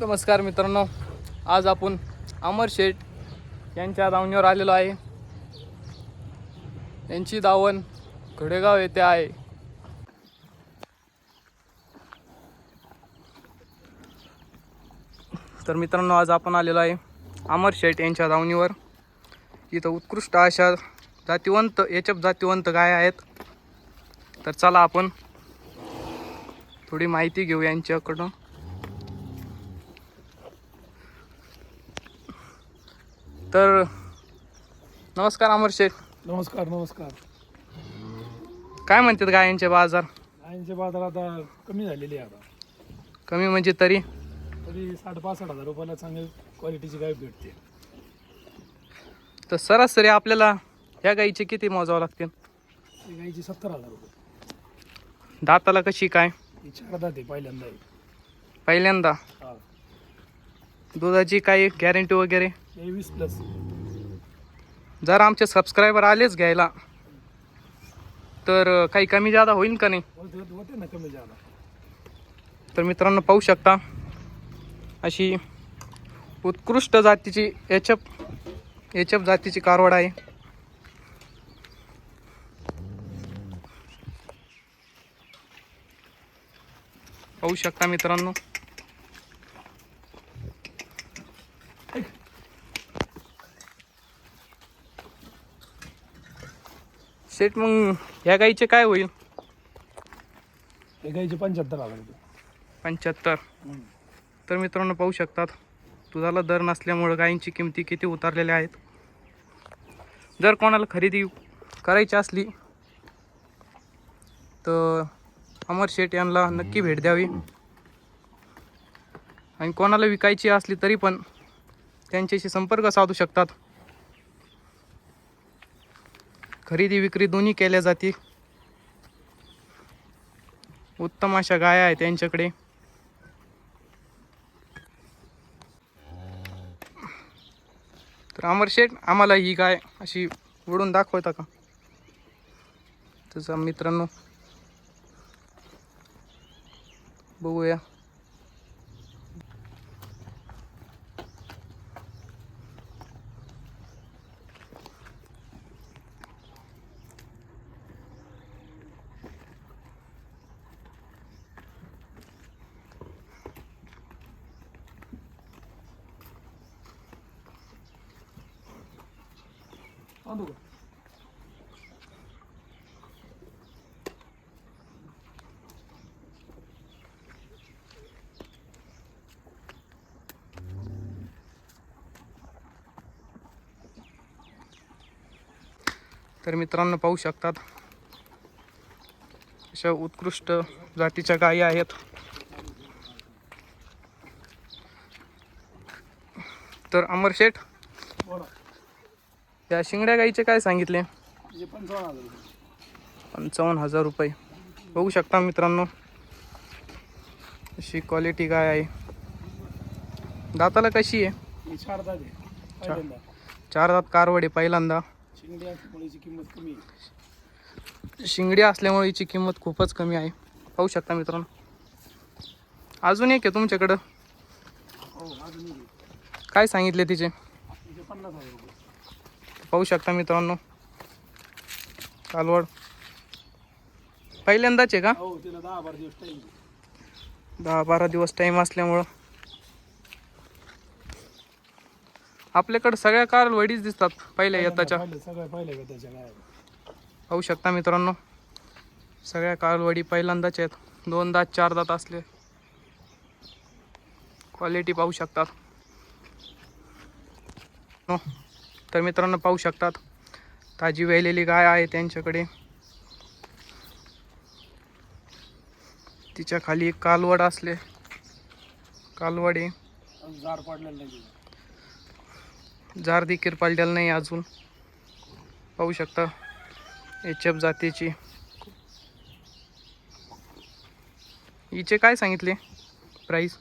नमस्कार मित्रांनो. आज आपण अमर शेठ यांच्या दावणीवर आलेलो आहे. यांची दावण घोडेगाव येथे आहे. तर मित्रांनो आज आपण आलेलो आहे अमर शेठ यांच्या दावणीवर इथं उत्कृष्ट अशा जातीवंत याच्यात जातीवंत गाय आहेत. तर चला आपण थोडी माहिती घेऊ यांच्याकडून. तर नमस्कार अमर शेठ नमस्कार नमस्कार. काय म्हणतात गायांचे बाजार? गायींचे बाजार आता कमी झालेले आहे आता. कमी म्हणजे तरी? तरी साठ पासष्ट हजार रुपयाला चांगली क्वालिटीची गाय भेटते. तर सरासरी आपल्याला ह्या गाईचे किती मोजावं लागतील? ती गायची सत्तर हजार रुपये. दाताला कशी काय? चार दाते पहिल्यांदा आहे. पहिल्यांदा? हा. दुधाची काही गॅरंटी वगैरे? ते वीस प्लस जर आमचे सबस्क्रायबर आलेच घ्यायला तर काही कमी जादा होईल का नाही? होते होते ना कमी जादा. तर मित्रांनो पाहू शकता अशी उत्कृष्ट जातीची एचप एचप जातीची कारवड आहे. पाहू शकता मित्रांनो. शेट मग ह्या गाईचे काय होईल? ते गायचे पंच्याहत्तर हजार पंच्याहत्तर. तर मित्रांनो पाहू शकतात दुधाला दर नसल्यामुळं गायींची किमती किती उतारलेल्या आहेत. जर कोणाला खरेदी करायची असली तर अमर शेठ यांना नक्की भेट द्यावी. आणि कोणाला विकायची असली तरी पण त्यांच्याशी संपर्क साधू शकतात. खरेदी विक्री दोन्ही केल्या जाते. उत्तम अशा गाया आहेत त्यांच्याकडे तर अमर शेठ आम्हाला ही गाय अशी उडून दाखवता का? तसं मित्रांनो बघूया. आणू का तर मित्रांनो पाहू शकतात अशा उत्कृष्ट जातीच्या गायी आहेत. तर अमर शेठ या शिंगड्या गाईचे काय सांगितले? पंचावन्न हजार रुपये. बघू शकता मित्रांनो अशी क्वालिटी गाय आहे. दाताला कशी आहे? ही चार दाते पहिल्यांदा. चार दात कारवडे पहिल्यांदा. शिंगडी असल्यामुळे हिची किंमत खूपच कमी आहे. पाहू शकता मित्रांनो. अजून एक आहे तुमच्याकडं. हो. काय सांगितले तिचे? पन्नास हजार पाहू शकता मित्रांनो. कालवड. पहिल्यांदाच आहे का? हो दहा बारा दिवस टाईम असल्यामुळं. आपल्याकडं सगळ्या कार वडीच दिसतात पहिल्या येताच्या. पाहू शकता मित्रांनो. सगळ्या कालवडी पहिल्यांदाच आहेत. दोन दात चार दात असले. क्वालिटी पाहू शकतात तर मित्रांनो पाहू शकतात. ताजी वेलेली गाय आहे त्यांच्याकडे. तिच्या खाली एक कालवड असले. कालवड. पडलेलं नाही तिचं. जार देखील पाललेला नाही अजून. पाहू शकता. एच एफ जातीची. हिचे काय सांगितले? प्राईस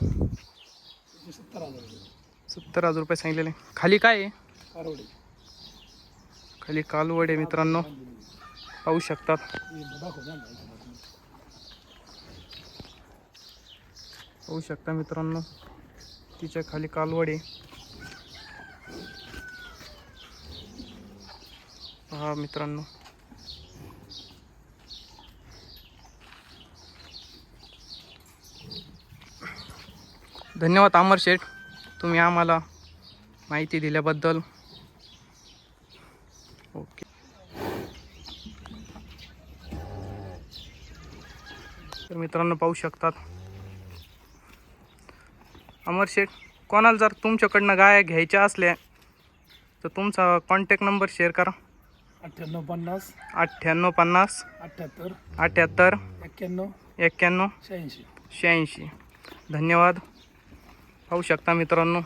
तिचे सत्तर हजार रुपये सत्तर हजार रुपये सांगितलेले. खाली काय आहे? खाली कालवड आहे मित्रांनो. पाहू शकतात. होऊ शकता मित्रांनो. तिच्या खाली कालवडे पहा मित्रांनो. धन्यवाद अमर शेठ. तुम्ही आम्हाला माहिती दिल्याबद्दल. ओके. तर मित्रांनो पाहू शकतात. अमर शेठ कोणाला जर तुमच्याकडनं गाय घ्यायच्या असल्या तर तुमचा कॉन्टॅक्ट नंबर शेअर करा. अठ्ठ्याण्णव पन्नास. अठ्ठ्याण्णव पन्नास. अठ्ठ्याहत्तर. अठ्ठ्याहत्तर. एक्क्याण्णव. एक्क्याण्णव. शहाऐंशी. शहाऐंशी. धन्यवाद. पाहू शकता मित्रांनो.